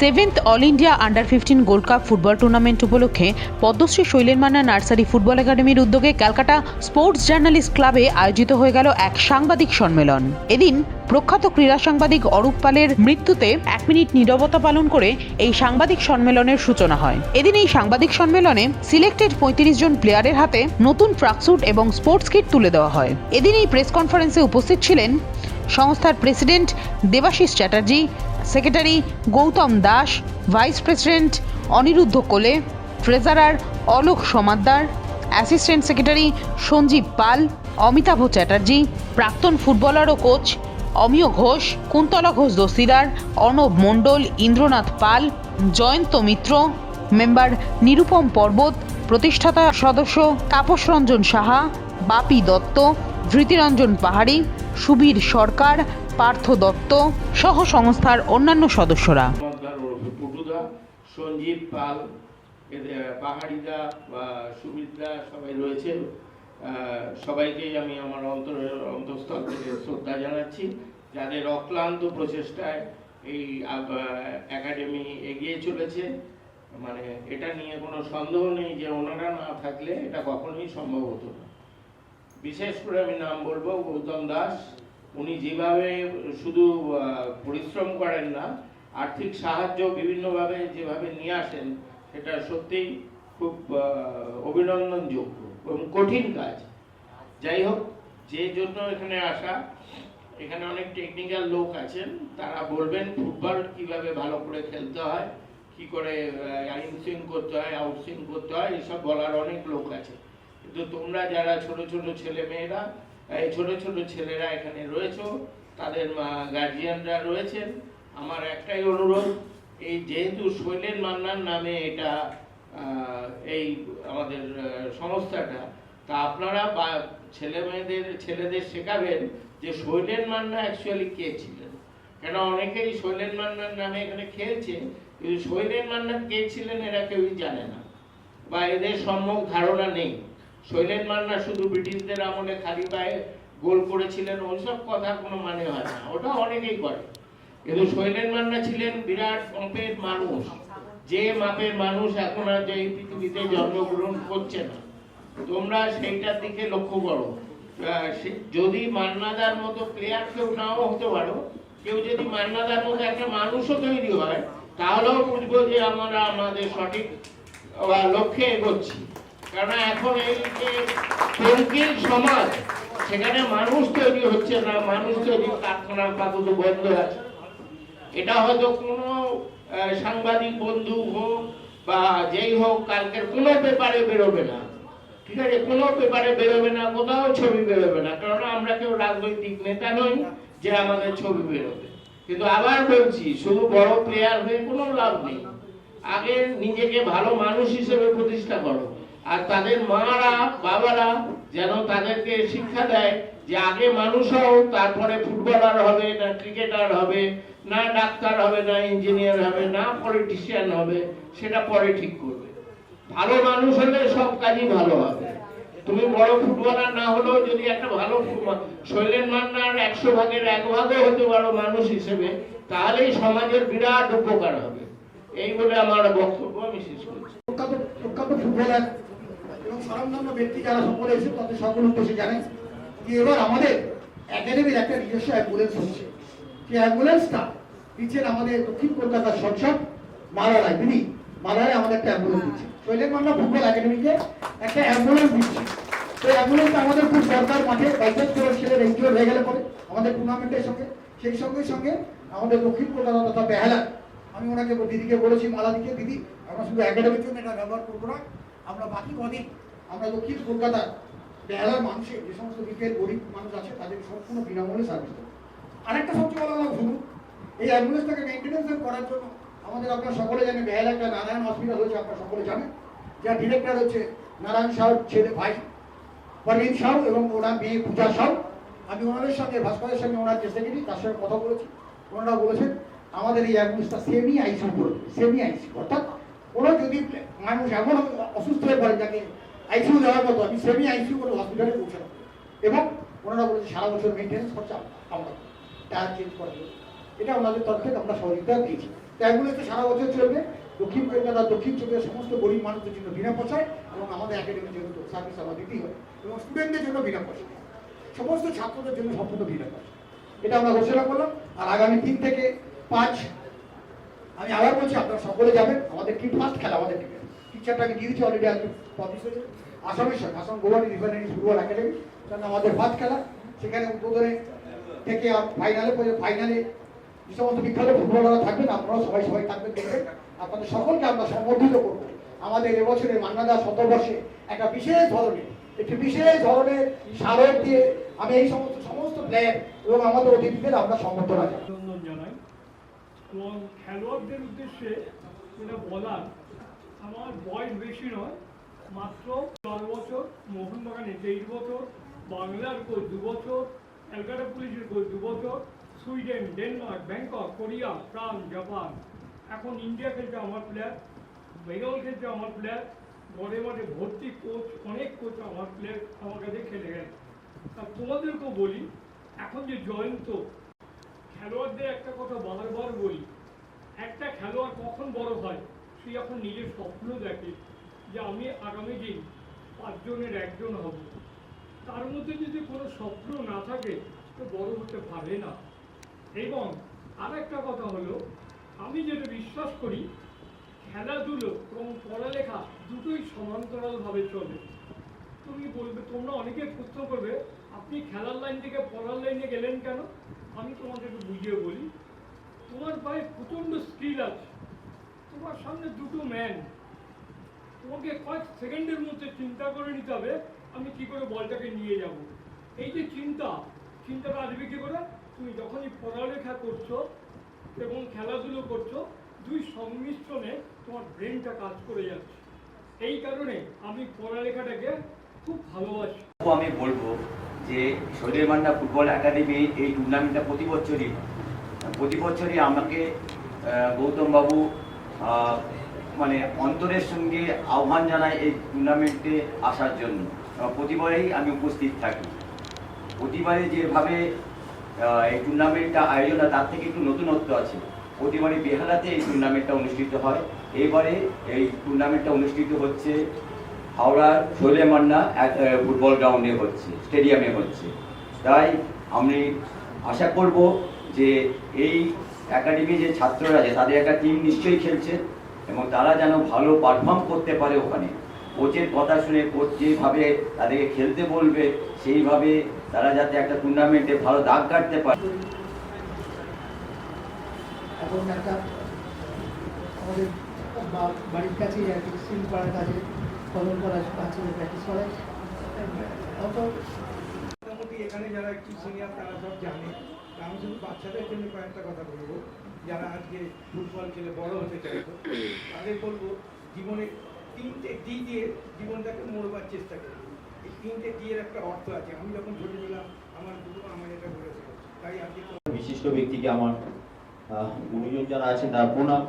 Seventh all India under fifteen gold cup football tournament উপলক্ষে Padmashri Sailen Manna nursery football একাডেমির উদ্যোগে Calcutta sports journalist ক্লাবে আয়োজিত হয়ে গেল এক সাংবাদিক সম্মেলন। এদিন প্রখ্যাত ক্রীড়া সাংবাদিক অরূপ পালের মৃত্যুতে এক মিনিট নীরবতা পালন করে এই সাংবাদিক সম্মেলনের সূচনা হয়। এদিন এই সাংবাদিক সম্মেলনে সিলেক্টেড পঁয়ত্রিশ জন প্লেয়ারের হাতে নতুন ট্রাকস্যুট এবং স্পোর্টস কিট তুলে দেওয়া হয়। এদিন এই প্রেস কনফারেন্সে উপস্থিত ছিলেন সংস্থার president Debashis Chatterjee secretary Gautam Das, vice president Aniruddha Kole, treasurer Alok Samaddar, assistant secretary Sanjib Pal, Amitabha Chatterjee, প্রাক্তন ফুটবলার ও কোচ অমিয় ঘোষ, কুন্তলা ঘোষ দস্তিদার অর্ণব মণ্ডল, ইন্দ্রনাথ পাল, জয়ন্ত মিত্র, মেম্বার নিরুপম পর্বত, প্রতিষ্ঠাতা সদস্য তাপস রঞ্জন সাহা, বাপি দত্ত, ধৃতিরঞ্জন পাহাড়ি, সুবীর সরকার পার্থ দত্ত সহ সংস্থার অন্যান্য সদস্যরা। সঞ্জীব পাল পাহাড়িদা বা সুবিদা সবাই রয়েছে। সবাইকেই আমি আমার অন্তরের অন্তঃস্থল থেকে শ্রদ্ধা জানাচ্ছি। যাদের অক্লান্ত প্রচেষ্টায় এই একাডেমি এগিয়ে চলেছে মানে এটা নিয়ে কোনো সন্দেহ নেই যে ওনারা না থাকলে এটা কখনোই সম্ভব হতো না। বিশেষ করে আমি নাম বলব গৌতম দাস উনি যেভাবে শুধু পরিশ্রম করেন না, আর্থিক সাহায্য বিভিন্নভাবে যেভাবে নিয়ে আসেন, সেটা সত্যিই খুব অভিনন্দনযোগ্য এবং কঠিন কাজ। যাই হোক, যে জন্য এখানে আসা, এখানে অনেক টেকনিক্যাল লোক আছেন, তারা বলবেন ফুটবল কীভাবে ভালো করে খেলতে হয়, কি করে ইনসুইং করতে হয় আউটসুইং করতে হয়, এসব বলার অনেক লোক আছে। কিন্তু তোমরা যারা ছোট ছোট ছেলে মেয়েরা এই ছোট ছোট ছেলেরা এখানে রয়েছে, তাদের গার্জিয়ানরা রয়েছেন। আমার একটাই অনুরোধ, এই যেহেতু শৈলেন মান্নার নামে এটা এই আমাদের সংস্থাটা, তা আপনারা বা ছেলে মেয়েদের, ছেলেদের শেখাবেন যে শৈলেন মান্না অ্যাকচুয়ালি কে ছিলেন। কেন অনেকেই শৈলেন মান্নার নামে এখানে খেলছে কিন্তু শৈলেন মান্না কে ছিলেন এরা কেউই জানে না। বা এদের সম্যক ধারণা নেই। শৈলেন মান্না শুধু ব্রিটিশদের আমলে খালি পায়ে গোল করেছিলেন ওইসব কথা কোনো মানে হয় না, ওটা অনেকেই করে। কিন্তু শৈলেন মান্না ছিলেন বিরাট মাপের মানুষ, যে মাপের মানুষ এখন আর যে পৃথিবীতে জন্মগ্রহণ করছে না। তোমরা সেইটার দিকে লক্ষ্য করো। যদি মান্নাদার মতো প্লেয়ার কেউ নাও হতে পারো, কেউ যদি মান্নাদার মতো একটা মানুষও তৈরি হয়, তাহলেও বুঝব যে আমরা আমাদের সঠিক লক্ষ্যে এগোচ্ছি। কারণ এখন এই যে সমাজ, সেখানে মানুষ তৈরি হচ্ছে না, মানুষ তৈরি কারখানা আপাতত বন্ধ আছে। এটা হয়তো কোনো সাংবাদিক বন্ধু হোক বা যেই হোক, কালকের কোনো পেপারে বেরোবে না। ঠিক আছে? কোনো পেপারে বেরোবে না, কোথাও ছবি বেরোবে না। কারণ আমরা কেউ রাজনৈতিক নেতা নই যে আমাদের ছবি বেরোবে। কিন্তু আবার বলছি, শুধু বড় প্লেয়ার হয়ে কোনো লাভ নেই। আগে নিজেকে ভালো মানুষ হিসেবে প্রতিষ্ঠা করো। আর তাদের মারা বাবারা যেন তাদেরকে শিক্ষা দেয় যে আগে মানুষ হও, তারপরে ফুটবলার হবে, না ক্রিকেটার হবে, না ডাক্তার হবে, না ইঞ্জিনিয়ার হবে, না পলিটিশিয়ান হবে, সেটা পরে ঠিক করবে। ভালো মানুষ হলে সব কাজই ভালো হবে। তুমি বড় ফুটবলার না হলেও যদি একটা ভালো শৈলেন মান্নার একশো ভাগের এক ভাগও হতে পারো মানুষ হিসেবে, তাহলেই সমাজের বিরাট উপকার হবে। এই বলে আমার বক্তব্য আমি শেষ করছি। প্রখ্যাত ফুটবলার স্বনামধন্য ব্যক্তি যারা সকলে এসে তাদের সকল উদ্দেশ্যে জানেন যে এবার আমাদের একাডেমির একটা নিজস্ব অ্যাম্বুলেন্স হচ্ছে। সেই অ্যাম্বুলেন্সটা দিচ্ছেন আমাদের দক্ষিণ কলকাতার সংসদ মালারায় দিদি মালারায় আমাদের একটা অ্যাম্বুলেন্স দিচ্ছে। শৈলেন মান্না, ফুটবল একাডেমিকে একটা অ্যাম্বুলেন্স দিচ্ছে। তো অ্যাম্বুলেন্সটা আমাদের খুব দরকার মাঠে। বাইচান্স করে ছেলে রেঞ্জিওর হয়ে গেলে পরে আমাদের টুর্নামেন্টের সঙ্গে, সেই সঙ্গে সঙ্গে আমাদের দক্ষিণ কলকাতা তথা বেহালা আমি ওনাকে দিদিকে বলেছি, মালাদিকে, দিদি, আমরা শুধু একাডেমির জন্য এটা ব্যবহার করব না, আমরা বাকি কদিন আমরা দক্ষিণ কলকাতার বেহালার মানুষের যে সমস্ত দিকের গরিব মানুষ আছে, তাদের সম্পূর্ণ বিনামূল্যে সার্ভিস দেবো। আরেকটা সবচেয়ে বড় কথা শুনুন, এই অ্যাম্বুলেন্সটাকে মেনটেন্যান্স করার জন্য। আমাদের আপনারা সকলে জানেন বেহালা একটা নারায়ণ হসপিটাল হয়েছে, আপনারা সকলে জানেন। যার ডিরেক্টর হচ্ছে নারায়ণ সাহর ছেলে ভাই। পরবীন সাউ এবং ওনার মেয়ে পূজা সাউ। আমি ওনাদের সঙ্গে, ভাস্করের সঙ্গে ওনার যে সেক্রেটারি তার সঙ্গে কথা বলেছি। ওনারা বলেছেন, আমাদের এই অ্যাম্বুলেন্সটা সেমি আইসিউ করে সেমি আইসিউ অর্থাৎ কোনো যদি মানুষ এমন অসুস্থ হয়ে পড়ে যাকে আইসিউ দেওয়ার মতো আমি সেমি আইসিউ করে হসপিটালে পৌঁছানো। এবং ওনারা বলেছে, সারা বছর মেনটেন্স খরচা আমরা টায়ার চেঞ্জ করা। এটা ওনাদের তরফ আমরা সহযোগিতা দিয়েছি। তো অ্যাম্বুলেন্সে সারা বছর চলবে। দক্ষিণ কলকাতা, দক্ষিণ চব্বিশ সমস্ত গরিব মানুষদের জন্য বিনা পয়সায় এবং আমাদের একাডেমির জন্য সার্ভিস আমরা দিতেই হয় এবং স্টুডেন্টদের জন্য বিনা পয়সায়। সমস্ত ছাত্রদের জন্য সম্পূর্ণ বিনা পয়সা এটা আমরা ঘোষণা করলাম। আর আগামী তিন থেকে পাঁচ, আমি আবার বলছি, আপনারা সকলে যাবেন। আমাদের টিম ফার্স্ট খেলা আমাদের টিমে টিচারটা আমি দিয়েছি অলরেডি আজকে পাবলিশ হয়েছে। আসামের সঙ্গে, আসাম গোয়ানি রিফাইনারি ফুটবল একাডেমি কারণ আমাদের ফার্স্ট খেলা, সেখানে উদ্বোধনে থেকে ফাইনালে ফাইনালে যে সমস্ত বিখ্যাত ফুটবলাররা থাকবেন, আপনারাও সবাই সবাই থাকবেন দেখবেন আপনাদের সকলকে আমরা সম্বর্ধিত করব। আমাদের এবছরের মান্নাদা শতবর্ষে একটা বিশেষ ধরনের, একটি বিশেষ ধরনের স্মারক দিয়ে আমি এই সমস্ত সমস্ত প্লেয়ার এবং আমাদের অতিথিদের আমরা সম্বর্ধনা জানাই। খেলোয়াড়দের উদ্দেশ্যে যেটা বলার আমার বয়স বেশি নয়, মাত্র দশ বছর, মোহনবাগানে তেইশ বছর, বাংলার কোচ দু বছর, ক্যালকাটা পুলিশের কোচ দু বছর, Sweden, Denmark, Bangkok, Korea, France, Japan. এখন ইন্ডিয়া খেলছে আমার প্লেয়ার বেঙ্গল খেলছে আমার প্লেয়ার ঘরে মাঠে ভর্তি কোচ অনেক কোচ আমার প্লেয়ার আমার কাছে খেলে গেছে। তা তোমাদেরকেও বলি, এখন যে জয়ন্ত, খেলোয়াড়দের একটা কথা বারবার বলি, একটা খেলোয়াড় কখন বড় হয়? সে যখন নিজের স্বপ্ন দেখে যে আমি আগামী দিন পাঁচজনের একজন হব। তার মধ্যে যদি কোনো স্বপ্ন না থাকে, তো বড় হতে পারে না। এবং আর একটা কথা হলো, আমি যেটা বিশ্বাস করি, খেলাধুলো এবং পড়ালেখা দুটোই সমান্তরালভাবে চলে। তুমি বলবে, তোমরা অনেকে প্রশ্ন করবে, আপনি খেলার লাইন থেকে পড়ার লাইনে গেলেন কেন? আমি তোমাকে একটু বুঝিয়ে বলি, তোমার পায়ে প্রচণ্ড স্কিল আছে। তোমার সামনে দুটো ম্যান তোমাকে কয়েক সেকেন্ডের মধ্যে চিন্তা করে নিতে হবে আমি কি করে বলটাকে নিয়ে যাব। এই যে চিন্তা চিন্তাটা আসবে কি করে? তুমি যখনই পড়ালেখা করছ এবং খেলাধুলো করছ দুই সংমিশ্রণে তোমার ব্রেনটা কাজ করে যাচ্ছে। এই কারণে আমি পড়ালেখাটাকে খুব ভালোবাসি। আমি বলব যে শরীর মান্না ফুটবল একাডেমি এই টুর্নামেন্টটা প্রতি বছরই প্রতি বছরই আমাকে আহ, গৌতম বাবু আহ, মানে অন্তরের সঙ্গে আহ্বান জানায় এই টুর্নামেন্টে আসার জন্য। প্রতিবারেই আমি উপস্থিত থাকি। প্রতিবারে যেভাবে এই টুর্নামেন্টটা আয়োজন তার থেকে একটু নতুনত্ব আছে। প্রতিবারে বেহালাতে এই টুর্নামেন্টটা অনুষ্ঠিত হয়। এবারে এই টুর্নামেন্টটা অনুষ্ঠিত হচ্ছে হাওড়ার শৈলে মান্না ফুটবল গ্রাউন্ডে হচ্ছে, স্টেডিয়ামে হচ্ছে। তাই আমি আশা করব যে এই একাডেমি যে ছাত্ররা আছে তাদের একটা টিম নিশ্চয়ই খেলছে এবং তারা যেন ভালো পারফর্ম করতে পারে ওখানে। কোচের কথা শুনে কোচ যেভাবে তাদেরকে খেলতে বলবে সেইভাবে তারা যাতে একটা টুর্নামেন্টে ভালো দাগ কাটতে পারে। এখন একটা আমাদের বাড়ির কাছেই আর কি সিল করার কাজে ফলন করা বাচ্চাদের প্র্যাকটিস করায় অত মোটামুটি এখানে যারা একটু সিনিয়র তারা সব জানে। আমি শুধু বাচ্চাদের জন্য কয়েকটা কথা বলব। যারা আজকে ফুটবল খেলে বড় হতে চাইছো, তাদের বলব, জীবনে তিনটে ডি দিয়ে জীবনটাকে মোড়বার চেষ্টা করব এই তিনটে ডি এর একটা অর্থ আছে। আমি যখন ছোট ছিলাম আমার গুরু আমার এটা বলেছিল তাই আজকে বিশিষ্ট ব্যক্তিকে আমার গুরুজন যারা আছেন, তার প্রণাম,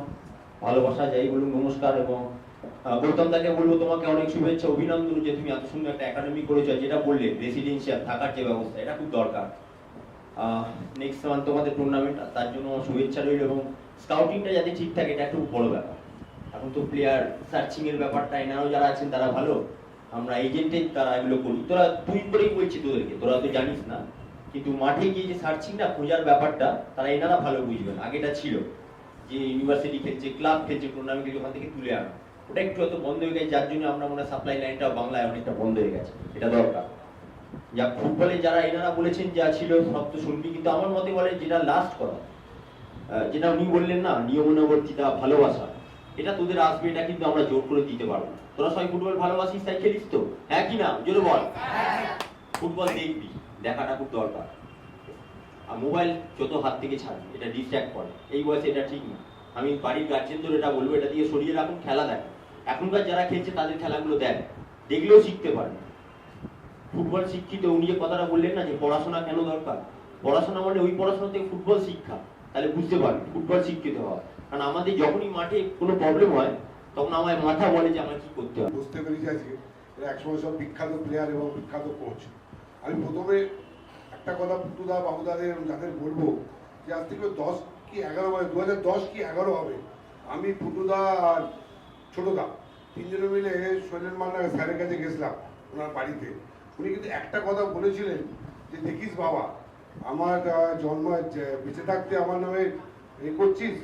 ভালোবাসা, যাই বলুন, নমস্কার এবং গৌতম দাকে বলব, তোমাকে অনেক শুভেচ্ছা, অভিনন্দন যে তুমি এত সুন্দর একটা একাডেমি করেছ যেটা বললে রেসিডেন্সিয়াল থাকার যে ব্যবস্থা, এটা খুব দরকার। নেক্সট মান্থ তোমাদের টুর্নামেন্ট তার জন্য শুভেচ্ছা রইল এবং স্কাউটিংটা যাতে ঠিক থাকে, এটা একটু বড় ব্যাপার। এখন তো প্লেয়ার সার্চিং এর ব্যাপারটা, এনারাও যারা আছেন তারা ভালো, আমরা এজেন্টের তারা এগুলো করি। তোরা তুই করেই বলছি তোদেরকে, তোরা তো জানিস না, কিন্তু মাঠে গিয়ে যে সার্চিংটা খোঁজার ব্যাপারটা, তারা এনারা ভালো বুঝবেন। আগেটা ছিল যে ইউনিভার্সিটি খেলছে ক্লাব খেলছে টুর্নামেন্ট খেলছে ওখান থেকে তুলে আনা। ওটা একটু হয়তো বন্ধ হয়ে গেছে, যার জন্য আমরা মনে সাপ্লাই লাইনটা বাংলায় অনেকটা বন্ধ হয়ে গেছে। এটা দরকার। যা ফুটবলে যারা এনারা বলেছেন যা ছিল সব তো শুনবি কিন্তু আমার মতে বলে যেটা লাস্ট করা যেটা উনি বললেন না, নিয়মনুবর্তিতা, ভালোবাসা, এটা তোদের আসবে, এটা কিন্তু আমরা জোর করে দিতে পারব তোরা সবাই ফুটবল ভালোবাসিস, তাই খেলিস তো? হ্যাঁ কি না? জোরে বল। ফুটবল দেখবি, দেখাটা খুব দরকার। আর মোবাইল যত হাত থেকে ছাড়বি, এটা ডিস্ট্র্যাক্ট করে। এই বয়সে এটা ঠিক না। আমি বাড়ির গার্জেন গার্জেনদের এটা বলব, এটা দিয়ে সরিয়ে রাখুন, খেলা দেখ। এখনকার যারা খেলছে, তাদের খেলাগুলো দেখ। দেখলেও শিখতে পারে ফুটবল শিক্ষিত, উনি যে কথাটা বললেন না যে পড়াশোনা কেন দরকার? পড়াশোনা মানে ওই পড়াশোনা থেকে ফুটবল শিক্ষা। তাহলে বুঝতে পারবে, ফুটবল শিক্ষিত হওয়া। কারণ আমাদের যখনই মাঠে কোনো প্রবলেম হয়, তখন আমার মাথা বলে যে আমার কি করতে হবে। বুঝতে পেরেছি আজকে। একসময় সব বিখ্যাত প্লেয়ার এবং বিখ্যাত কোচ আমি প্রথমে একটা কথা পুতুদা বাবুদাদের যাদের বলব যে আজ থেকে দশ কি এগারো মানে দু হাজার দশ কি এগারো হবে? আমি পুটুদা আর ছোটদা তিনজনে মিলে শৈলেন মান্না স্যারের কাছে গেছিলাম ওনার বাড়িতে। উনি কিন্তু একটা কথা বলেছিলেন যে, দেখিস বাবা, আমার জন্ম বেঁচে থাকতে আমার নামে এ করছিস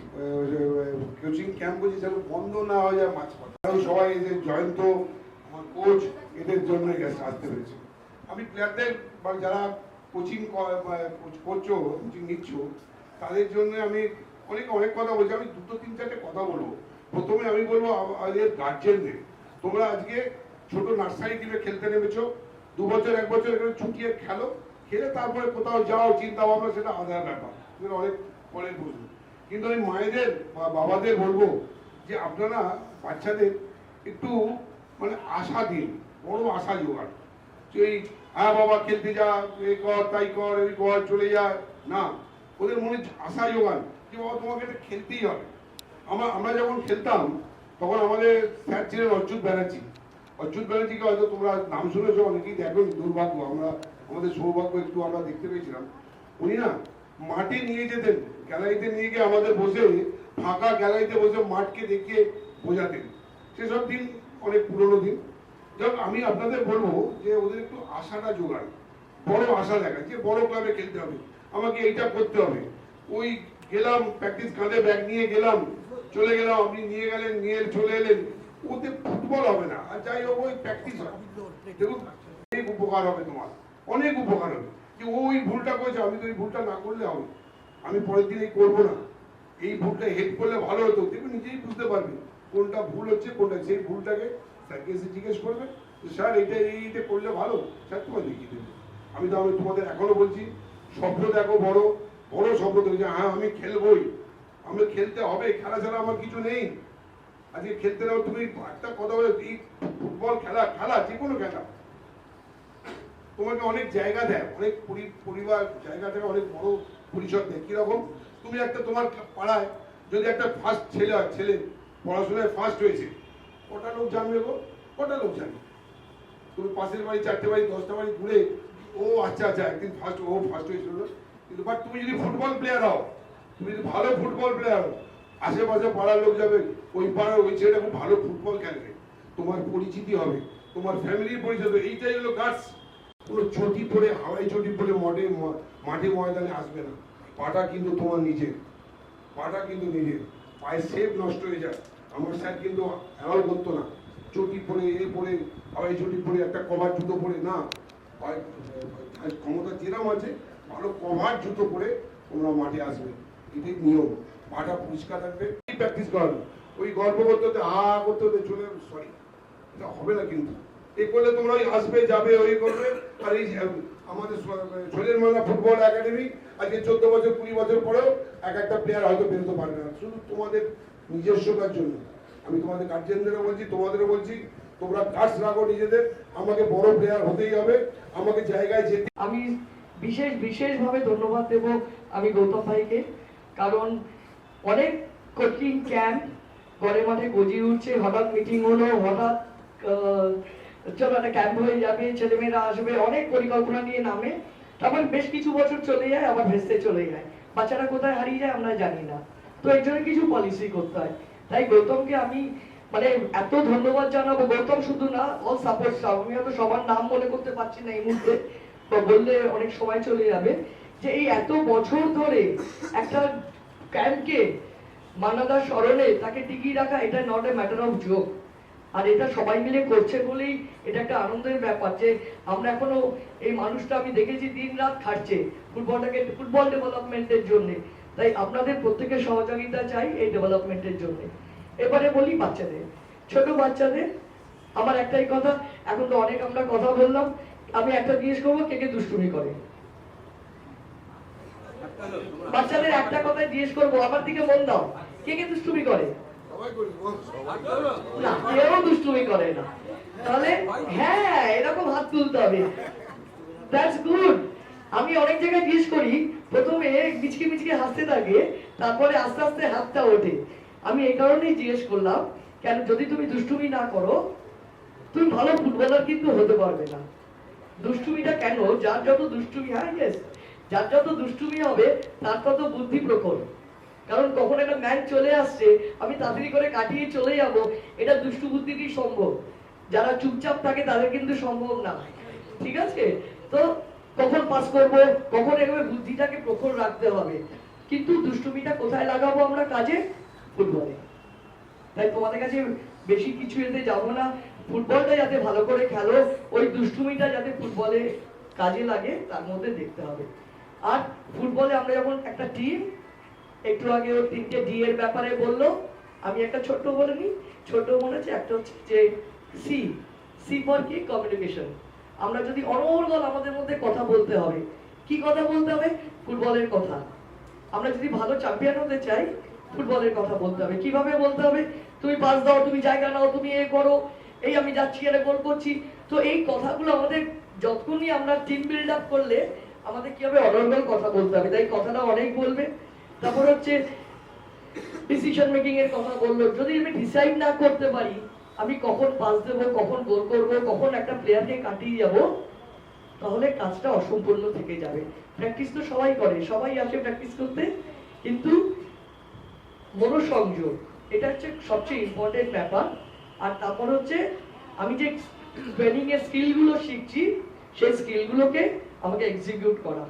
কোচিং ক্যাম্প করছিস, যেন বন্ধ না হয়ে যায় মাছ সবাই যে জয়ন্ত, আমার কোচ এদের জন্য গেছে আসতে পেরেছে। আমি প্লেয়ারদের বা যারা কোচিং করছ কোচিং নিচ্ছ, তাদের জন্য আমি অনেক অনেক কথা বলছি। আমি দুটো, তিন, চারটে কথা বলব। প্রথমে আমি বলব আম- আমাদের গার্জেনদের তোমরা আজকে ছোট নার্সারি টিমে খেলতে নেমেছো। দু বছর, এক বছর এখানে ছুটিয়ে খেলো, খেলে তারপরে কোথাও যাও চিন্তা ভাবনা সেটা আধার ব্যাপার। অনেক পরে বুঝব। কিন্তু আমি মায়েদের বা বাবাদের বলব যে আপনারা বাচ্চাদের একটু মানে আশা দিন, বড় আশা জোগাড় এই হ্যাঁ বাবা, খেলতে যা, এ কর, তাই কর এই কর, চলে যা। না, ওদের মনে আশা জোগান যে, বাবা, তোমাকে এটা খেলতেই হবে। আমরা আমরা যখন খেলতাম, তখন আমাদের স্যার ছিলেন অচ্যুত ব্যানার্জি। অচ্যুত ব্যানার্জিকে হয়তো তোমরা নাম শুনেছো, অনেকেই দেখো দুর্ভাগ্য, আমরা, আমাদের সৌভাগ্য একটু আমরা দেখতে পেয়েছিলাম। উনি না মাঠে নিয়ে যেতেন, গ্যালারিতে নিয়ে গিয়ে আমাদের বসে, ফাঁকা গ্যালারিতে বসে মাঠকে দেখিয়ে বোঝাতেন। সেসব দিন, অনেক পুরনো দিন। যাক, আমি আপনাদের বলব যে ওদের একটু আশাটা জোগান। বড় আশা দেখা যে বড় ক্লাবে খেলতে হবে। আমাকে এইটা করতে হবে। ওই গেলাম প্র্যাকটিস কাঁধে ব্যাগ নিয়ে গেলাম, চলে গেলাম, আপনি নিয়ে গেলেন, নিয়ে চলে এলেন। ওতে ফুটবল হবে না। আর যাই হোক, ওই প্র্যাকটিস দেখুন, অনেক উপকার হবে তোমার। অনেক উপকার হবে। যে ওই ভুলটা করেছে, আমি তো এই ভুলটা না করলে হবে আমি পরের দিন এই করব না। এই ভুলটা হেড করলে ভালো হতো। তুমি নিজেই বুঝতে পারবে কোনটা ভুল হচ্ছে, কোনটা সেই ভুলটাকে স্যারকে এসে জিজ্ঞেস করবে স্যার এটা এই এইটা করলে ভালো? স্যার তোমার দেখিয়ে দেবে। আমি তো আমি তোমাদের এখনও বলছি, স্বপ্ন দেখো বড়। বড় স্বপ্ন দেখো যে হ্যাঁ আমি খেলবোই। আমি খেলতে হবে। খেলা ছাড়া আমার কিছু নেই। আজকে খেলতে নাও, তুমি একটা কথা বলে, এই ফুটবল খেলা খেলা যে কোনো খেলা। তোমাকে অনেক জায়গা দেয়, অনেক পরি- পরিবার, জায়গা থেকে অনেক বড় পরিসর দেয়। কীরকম? তুমি একটা তোমার পাড়ায় যদি একটা ফার্স্ট ছেলে হয়, ছেলে, পড়াশোনায় ফার্স্ট হয়েছে, কটা লোক জানবে গো? কটা লোক জানবে? তুমি পাশের বাড়ি, চারটে বাড়ি, দশটা বাড়ি ঘুরে, ও আচ্ছা আচ্ছা একদিন ফার্স্ট ও ফার্স্ট হয়েছিল। কিন্তু বাট তুমি যদি ফুটবল প্লেয়ার হও, তুমি যদি ভালো ফুটবল প্লেয়ার হও, আশেপাশে পাড়ার লোক যাবে ওই পাড়ার ওই ছেলেটা খুব ভালো ফুটবল খেলবে। তোমার পরিচিতি হবে, তোমার ফ্যামিলির পরিচিতি। এইটাই হলো গাছ কোনো চটি পরে, হাওয়াই চটি পরে মাঠে মাঠে ময়দানে আসবে না। পাটা কিন্তু তোমার নিজের। পাটা কিন্তু নিজের। পায়ে সেপ নষ্ট হয়ে যায়। আমার স্যার কিন্তু অ্যালাউ করতো না। চটি পরে, এ পরে, হাওয়াই চটি পরে, একটা কভার জুতো পরে, না। ক্ষমতা যেরকম আছে, ভালো কভার জুতো পরে তোমরা মাঠে আসবে। এটাই নিয়ম। পাটা পরিষ্কার থাকবে। প্র্যাকটিস করাবে ওই গল্প করতে হতে হা, করতে হতে চলে সরি এটা হবে না কিন্তু। এ করলে তোমরা ওই আসবে, যাবে, ওই করবে। আর এই আমাদের শরীর মানা ফুটবল একাডেমি, আজকে চোদ্দ বছর, কুড়ি বছর পরেও এক একটা প্লেয়ার হয়তো বেরোতে পারবে না। শুধু তোমাদের নিজস্বতার জন্য? আমি তোমাদের গার্জেনদেরও বলছি, তোমাদেরও বলছি, তোমরা কাজ রাখো নিজেদের। আমাকে বড় প্লেয়ার হতেই হবে, আমাকে জায়গায় যেতে আমি বিশেষ, বিশেষভাবে ধন্যবাদ দেব আমি গৌতম ভাইকে, কারণ অনেক কোচিং ক্যাম্প ঘরে মাঠে গজিয়ে উঠছে, হঠাৎ মিটিং হলো, হঠাৎ চলো একটা ক্যাম্প হয়ে যাবে, ছেলেমেয়েরা আসবে, অনেক পরিকল্পনা নিয়ে নামে, তারপর বেশ কিছু বছর চলে যায়, আবার ভেস্তে চলে যায়। বাচ্চারা কোথায় হারিয়ে যায় আমরা জানি না। তো এর জন্য কিছু পলিসি করতে হয়। তাই গৌতমকে আমি মানে এত ধন্যবাদ জানাব, গৌতম শুধু না অল সাপোর্ট স্টাফ আমি হয়তো সবার নাম মনে করতে পারছি না এই মুহূর্তে, বা বললে অনেক সময় চলে যাবে, যে এই এত বছর ধরে একটা ক্যাম্পকে মানাদার স্মরণে তাকে টিকিয়ে রাখা এটা not a matter of joke আর এটা সবাই মিলে করছে বলেই এটা একটা আনন্দের ব্যাপার যে আমরা এখনও এই মানুষটা আমি দেখেছি দিন রাত খাটছে ফুটবলটাকে ফুটবল ডেভেলপমেন্টের জন্য। তাই আপনাদের প্রত্যেকের সহযোগিতা চাই এই ডেভেলপমেন্টের জন্য। এবারে বলি বাচ্চাদের। ছোট বাচ্চাদের, আমার একটাই কথা, এখন তো অনেক আমরা কথা বললাম, আমি একটা জিজ্ঞেস করব কে কে দুষ্টুমি করে। বাচ্চাদের একটা কথাই জিজ্ঞেস করব, আমার দিকে মন দাও। কে কে দুষ্টুমি করে। না কেউ দুষ্টুমি করে না। তাহলে হ্যাঁ এরকম হাত তুলতে হবে। দ্যাটস গুড আমি অনেক জায়গায় জিজ্ঞেস করি প্রথমে মিচকে মিচকে হাসতে থাকে তারপরে আস্তে আস্তে হাতটা ওঠে। আমি এই কারণেই জিজ্ঞেস করলাম কেন যদি তুমি দুষ্টুমি না করো তুমি ভালো ফুটবলার কিন্তু হতে পারবে না। দুষ্টুমিটা কেন? যার যত দুষ্টুমি হয় ইয়েস যার যত দুষ্টুমি হবে তার তত বুদ্ধি প্রখর। কারণ কখন একটা ম্যাচ চলে আসছে, আমি তাড়াতাড়ি করে কাটিয়ে চলে যাব, এটা দুষ্টু বুদ্ধিতেই সম্ভব। যারা চুপচাপ থাকে, তাদের কিন্তু সম্ভব না। ঠিক আছে? তো কখন পাস করব, কখন এভাবে বুদ্ধিটাকে প্রখর রাখতে হবে? কিন্তু দুষ্টুমিটা কোথায় লাগাবো আমরা কাজে? ফুটবলে। তাই তোমাদের কাছে বেশি কিছু এতে যাব না। ফুটবলটা যাতে ভালো করে খেলো, ওই দুষ্টুমিটা যাতে ফুটবলে কাজে লাগে, তার মধ্যে দেখতে হবে। আর ফুটবলে আমরা যখন একটা টিম একটু আগে ওর তিনটে ডি এর ব্যাপারে বলল। আমি একটা ছোট্ট বলে নিই। ছোট্ট মনে হচ্ছে একটা হচ্ছে যে সি সি ফর কি? কমিউনিকেশন আমরা যদি অনর্গল আমাদের মধ্যে কথা বলতে হবে, কি কথা বলতে হবে? ফুটবলের কথা। আমরা যদি ভালো চ্যাম্পিয়ন হতে চাই, ফুটবলের কথা বলতে হবে। কীভাবে বলতে হবে? তুমি পাস দাও, তুমি জায়গা নাও, তুমি এ করো। এই আমি যাচ্ছি আরে গোল করছি। তো এই কথাগুলো আমাদের যতক্ষণই আমরা টিম বিল্ড আপ করলে, আমাদের কি হবে অনর্গল কথা বলতে হবে? তাই কথাটা অনেক বলবে। তারপর হচ্ছে ডিসিশন মেকিং এর কথা বলল। যদি আমি ডিসাইড না করতে পারি, আমি কখন পাস দেবো, কখন গোল করব, কখন একটা প্লেয়ারকে কাটিয়ে যাব, তাহলে কাজটা অসম্পূর্ণ থেকে যাবে। প্র্যাকটিস তো সবাই করে, সবাই আসে প্র্যাকটিস করতে, কিন্তু মনোসংযোগ, এটা হচ্ছে সবচেয়ে ইম্পর্টেন্ট ব্যাপার। আর তারপর হচ্ছে আমি যে ট্রেনিং এর স্কিলগুলো শিখছি, সেই স্কিলগুলোকে আমাকে এক্সিকিউট করা।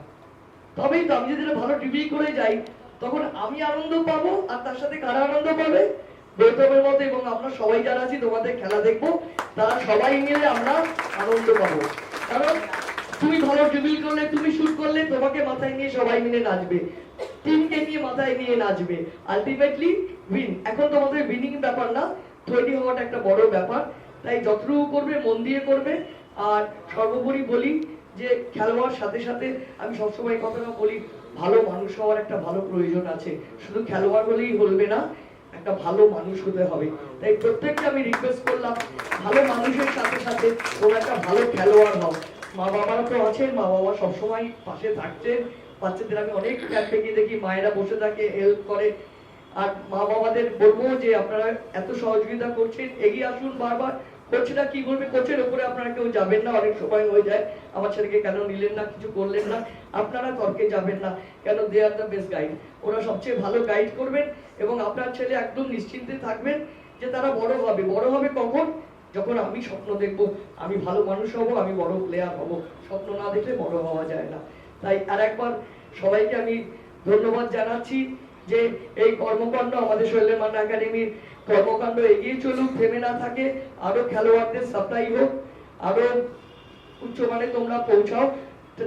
তবেই তো আমি যদি ভালো ড্রিবল করে যাই তখন আমি আনন্দ পাবো আর তার সাথে কারা আনন্দ পাবে? গৌতমের মতো এবং আমরা সবাই যারা আছি, তোমাদের খেলা দেখব। তারা সবাই মিলে আমরা আনন্দ পাবো। কারণ তুমি ভালো ড্রিবল করলে, তুমি শুট করলে, তোমাকে মাথায় নিয়ে সবাই মিলে নাচবে। টিমকে নিয়ে মাথায় নিয়ে নাচবে। আলটিমেটলি উইন এখন তোমাদের উইনিং ব্যাপার না, তৈরি হওয়াটা একটা বড় ব্যাপার। তাই যতটুকু করবে, মন দিয়ে করবে। আর সর্বোপরি বলি যে, খেলোয়াড় সাথে সাথে আমি সবসময় কথাটা বলি ভালো মানুষ হওয়ার একটা ভালো প্রয়োজন আছে। শুধু খেলোয়াড় হলেই হলবে না, একটা ভালো মানুষ হতে হবে। তাই প্রত্যেককে আমি রিকোয়েস্ট করলাম, ভালো মানুষের সাথে সাথে ওরা একটা ভালো খেলোয়াড় হও। মা বাবারা তো আছেন, মা বাবা সবসময় পাশে থাকছেন। বাচ্চাদের আমি অনেক ক্যাম্পে গিয়ে দেখি, মায়েরা বসে থাকে হেল্প করে। আর মা বাবাদের বলব যে আপনারা এত সহযোগিতা করছেন, এগিয়ে আসুন বারবার। কোচরা কি বলবে? কোচের উপরে আপনারা কেউ যাবেন না, অনেক সময় হয়ে যায়। আমার ছেলেকে কেন নিলেন না, কিছু করলেন না? আপনারা তর্কে যাবেন না। কেন? They are the best guide ওরা সবচেয়ে ভালো গাইড করবেন এবং আপনার ছেলে একদম নিশ্চিন্তে থাকবেন যে তারা বড় হবে। বড় হবে কখন? যখন আমি স্বপ্ন দেখব। আমি ভালো মানুষ হব, আমি বড় প্লেয়ার হব। স্বপ্ন না দেখলে বড় হওয়া যায় না। তাই আর একবার সবাইকে আমি ধন্যবাদ জানাচ্ছি যে এই কর্মকাণ্ড আমাদের শৈলের একাডেমির কর্মকাণ্ড এগিয়ে চলুক, থেমে না থাকে, আরও খেলোয়াড়দের সাপ্লাই হোক, আরও উচ্চমানে তোমরা পৌঁছাও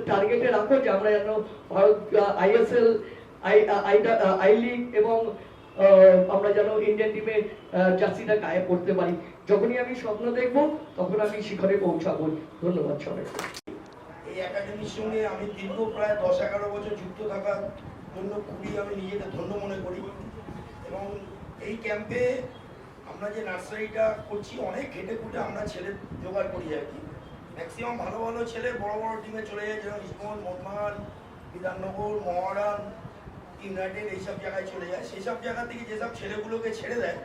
টার্গেটে রাখো যে আমরা যেন ভারত আইএসএল আই লিগ এবং আমরা যেন ইন্ডিয়ান টিমের জার্সিটা গায়ে পড়তে পারি। যখনই আমি স্বপ্ন দেখব, তখন আমি শিখরে পৌঁছাবো। ধন্যবাদ সবাইকে। এই একাডেমির সঙ্গে আমি দীর্ঘ প্রায় দশ এগারো বছর যুক্ত থাকার জন্য খুবই আমি নিজেকে ধন্য মনে করি। এবং এই ক্যাম্পে আমরা যে নার্সারিটা করছি, অনেক ঘেটে খুঁটে আমরা ছেলে জোগাড় করি আর কি। ম্যাক্সিমাম ভালো ভালো ছেলে বড় বড় টিমে চলে যায়, যেমন ইসমল মোহনবাগান বিধাননগর, মহারান, ইউনাইটেড, এইসব জায়গায় চলে যায়। সেই সব জায়গা থেকে যেসব ছেলেগুলোকে ছেড়ে দেয়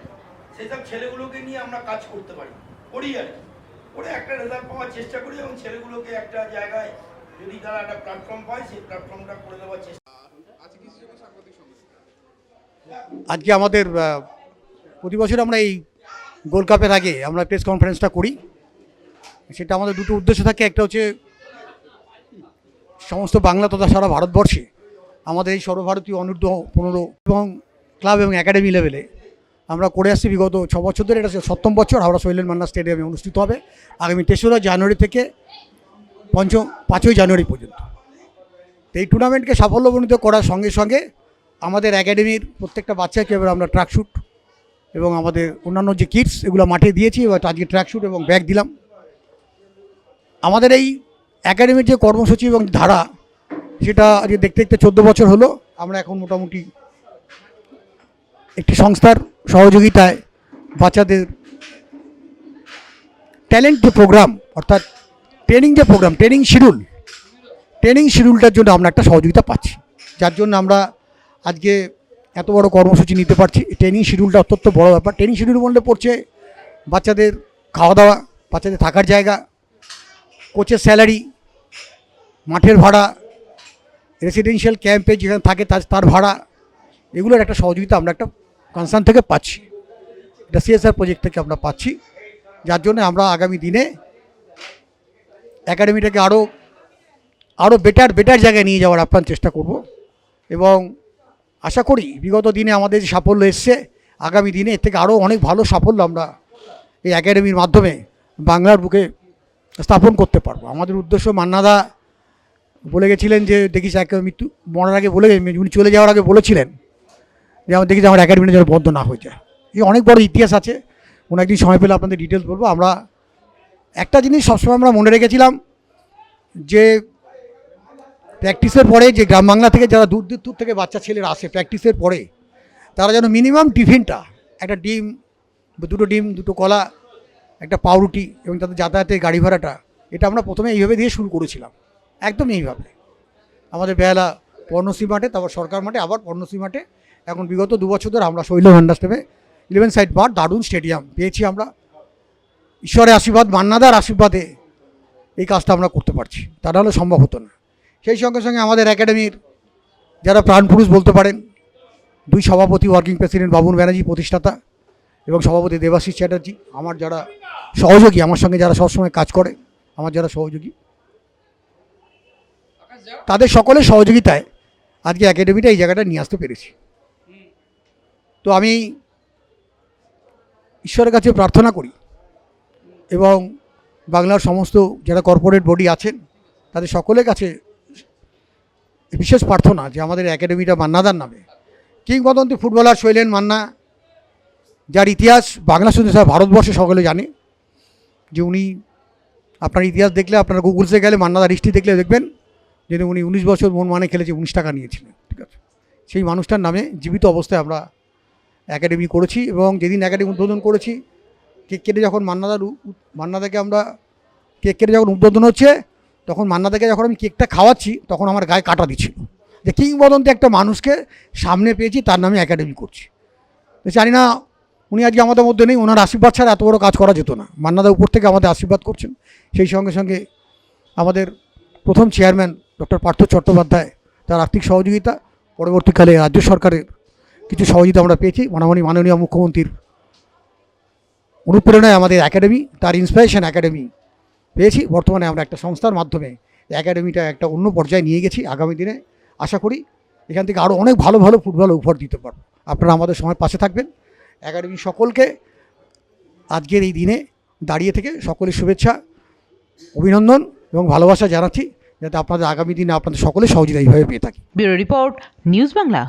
সেই সব ছেলেগুলোকে নিয়ে আমরা কাজ করতে পারি, করি আর কি। করে একটা রেজাল্ট পাওয়ার চেষ্টা করি এবং ছেলেগুলোকে একটা জায়গায় যদি তারা একটা প্ল্যাটফর্ম পায়, সেই প্ল্যাটফর্মটা করে দেওয়ার চেষ্টা আজকে আমাদের প্রতি বছর আমরা এই গোল্ড কাপের আগে আমরা প্রেস কনফারেন্সটা করি। সেটা আমাদের দুটো উদ্দেশ্য থাকে। একটা হচ্ছে সমস্ত বাংলা তথা সারা ভারতবর্ষে আমাদের এই সর্বভারতীয় অনূর্ধ্ব পনেরো এবং ক্লাব এবং একাডেমি লেভেলে আমরা করে আসছি বিগত ছ বছর ধরে। এটা সপ্তম বছর হাওড়া শৈলেন মান্না স্টেডিয়ামে অনুষ্ঠিত হবে আগামী তেসরা জানুয়ারি থেকে পঞ্চম, পাঁচই জানুয়ারি পর্যন্ত। এই টুর্নামেন্টকে সাফল্যমণ্ডিত করার সঙ্গে সঙ্গে আমাদের একাডেমির প্রত্যেকটা বাচ্চাকে এবার আমরা ট্র্যাক শ্যুট এবং আমাদের অন্যান্য যে কিটস এগুলো মাঠে দিয়েছি, এবার আজকে ট্র্যাক শ্যুট এবং ব্যাগ দিলাম। আমাদের এই একাডেমির যে কর্মসূচি এবং ধারা, সেটা আজকে দেখতে দেখতে চোদ্দ বছর হলো। আমরা এখন মোটামুটি একটি সংস্থার সহযোগিতায় বাচ্চাদের ট্যালেন্ট যে প্রোগ্রাম অর্থাৎ ট্রেনিং যে প্রোগ্রাম ট্রেনিং শিডিউল ট্রেনিং শিডিউলটার জন্য আমরা একটা সহযোগিতা পাচ্ছি। যার জন্য আমরা আজকে এত বড় কর্মসূচি নিতে পারছি ট্রেনিং শিডিউলটা অত্যন্ত বড় ব্যাপার। ট্রেনিং শিডিউল বললে পড়ছে বাচ্চাদের খাওয়া দাওয়া বাচ্চাদের থাকার জায়গা কোচের স্যালারি মাঠের ভাড়া রেসিডেন্সিয়াল ক্যাম্পে যেখানে থাকে তার তার ভাড়া, এগুলোর একটা সহযোগিতা আমরা একটা কনসার্ন থেকে পাচ্ছি। এটা সিএসআর প্রজেক্ট থেকে আমরা পাচ্ছি। যার জন্য আমরা আগামী দিনে একাডেমিটাকে আরও আরও বেটার বেটার জায়গায় নিয়ে যাওয়ার আপ্রাণ চেষ্টা করব এবং আশা করি বিগত দিনে আমাদের যে সাফল্য এসছে, আগামী দিনে এর থেকে আরও অনেক ভালো সাফল্য আমরা এই একাডেমির মাধ্যমে বাংলার বুকে স্থাপন করতে পারব। আমাদের উদ্দেশ্য মান্নাদা বলে গেছিলেন যে, দেখিস এক মৃত্যু মরার আগে বলে উনি চলে যাওয়ার আগে বলেছিলেন যে, আমার দেখিস আমার একাডেমিটা যেন বন্ধ না হয়ে যায়। এই অনেক বড় ইতিহাস আছে, কোনো একদিন সময় পেলে আপনাদের ডিটেলস বলব। আমরা একটা জিনিস সবসময় আমরা মনে রেখেছিলাম যে প্র্যাকটিসের পরে যে গ্রাম বাংলা থেকে যারা দূর দূর দূর থেকে বাচ্চা ছেলেরা আসে প্র্যাকটিসের পরে, তারা যেন মিনিমাম টিফিনটা, একটা ডিম, দুটো ডিম, দুটো কলা, একটা পাউরুটি এবং তাদের যাতায়াতের গাড়ি ভাড়াটা, এটা আমরা প্রথমে এইভাবে দিয়ে শুরু করেছিলাম। একদম এইভাবে। আমাদের বেলা পর্ণশ্রী মাঠে, তারপর সরকার মাঠে, আবার পর্ণশ্রী মাঠে। এখন বিগত দু বছর ধরে আমরা শৈল ভান্ডাস নেমে ইলেভেন সাইড মাঠ দারুণ স্টেডিয়াম পেয়েছি আমরা। ঈশ্বরের আশীর্বাদ, মান্নাদার আশীর্বাদে এই কাজটা আমরা করতে পারছি। তা নাহলে সম্ভব হতো না। সেই সঙ্গে সঙ্গে আমাদের একাডেমির যারা প্রাণপুরুষ বলতে পারেন, দুই সভাপতি ওয়ার্কিং প্রেসিডেন্ট বাবুন ব্যানার্জি, প্রতিষ্ঠাতা এবং সভাপতি দেবাশিস চ্যাটার্জি, আমার যারা সহযোগী, আমার সঙ্গে যারা সবসময় কাজ করে, আমার যারা সহযোগী, তাদের সকলের সহযোগিতায় আজকে একাডেমিটা এই জায়গাটা নিয়ে আসতে পেরেছি। তো আমি ঈশ্বরের কাছে প্রার্থনা করি এবং বাংলার সমস্ত যারা কর্পোরেট বডি আছেন, তাদের সকলের কাছে বিশেষ প্রার্থনা যে আমাদের একাডেমিটা মান্নাদার নামে। কিংবদন্তি ফুটবলার শৈলেন মান্না, যার ইতিহাস বাংলা শুধু সারা ভারতবর্ষে সকলে জানে, যে উনি আপনার ইতিহাস দেখলে, আপনারা গুগলসে গেলে, মান্নাদার হিস্ট্রি দেখলে দেখবেন যে উনি উনিশ বছর মন মানে খেলেছে, উনিশ টাকা নিয়েছিলেন, ঠিক আছে? সেই মানুষটার নামে জীবিত অবস্থায় আমরা একাডেমি করেছি এবং যেদিন একাডেমি উদ্বোধন করেছি, কেক কেটে যখন মান্নাদার মান্নাদাকে আমরা কেক কেটে যখন উদ্বোধন হচ্ছে তখন মান্নাদাকে যখন আমি কেকটা খাওয়াচ্ছি, তখন আমার গায়ে কাটা দিচ্ছিল। যে কিংবদন্তি একটা মানুষকে সামনে পেয়েছি, তার নামে একাডেমি করছি। জানি না, উনি আজকে আমাদের মধ্যে নেই, ওনার আশীর্বাদ ছাড়া এত বড় কাজ করা যেত না। মান্নাদা উপর থেকে আমাদের আশীর্বাদ করছেন। সেই সঙ্গে সঙ্গে আমাদের প্রথম চেয়ারম্যান ডক্টর পার্থ চট্টোপাধ্যায়, তার আর্থিক সহযোগিতা, পরবর্তীকালে রাজ্য সরকারের কিছু সহযোগিতা আমরা পেয়েছি। মনামনি মাননীয় মুখ্যমন্ত্রীর অনুপ্রেরণায় আমাদের একাডেমি, তার ইন্সপিরেশন একাডেমি পেয়েছি। বর্তমানে আমরা একটা সংস্থার মাধ্যমে একাডেমিটা একটা অন্য পর্যায়ে নিয়ে গেছি আগামী দিনে। আশা করি এখান থেকে আরও অনেক ভালো ভালো ফুটবল উপহার দিতে পারব। আপনারা আমাদের সময় পাশে থাকবেন। একাডেমি সকলকে আজকের এই দিনে দাঁড়িয়ে থেকে সকলের শুভেচ্ছা, অভিনন্দন এবং ভালোবাসা জানাচ্ছি। যাতে আপনাদের আগামী দিনে আপনাদের সকলে সহযোগিতা এইভাবে পেয়ে থাকি। Bureau report, news Bangla.